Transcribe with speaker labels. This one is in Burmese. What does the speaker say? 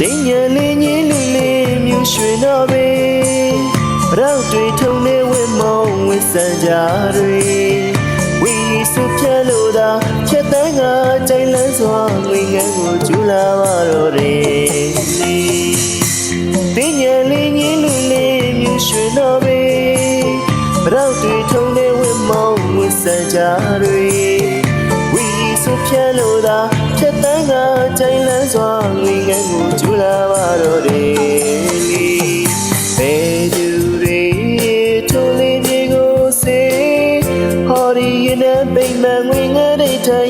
Speaker 1: တိမ်ညာလေးညင်းလေးလေးမြူရွှေတော့ပဲရောက်တွေထုံနေဝဲမုံဝဲစံကြတွေဝီစုပြလို့သာချက်တန်းကကြိုင်လန်းစွာငွေငန်းကိုကျူလာပါတော့တယ်တင်းညာလေးညင်းလူလေးမြူရွှေတော့ပဲရောက်တွေထုံနေဝဲမုံဝဲစံကြတွေဝီစုပြလို့သာ ငါကြိုင်လန်းစွာငွေငယ်ကိုကျူလာပါတော့တယ်လီဘယ်သူတွေထိုလေးတွေကိုစေဟော်ရီရဲ့ပိတ်မှန်ငွေငယ်တွေထိုင်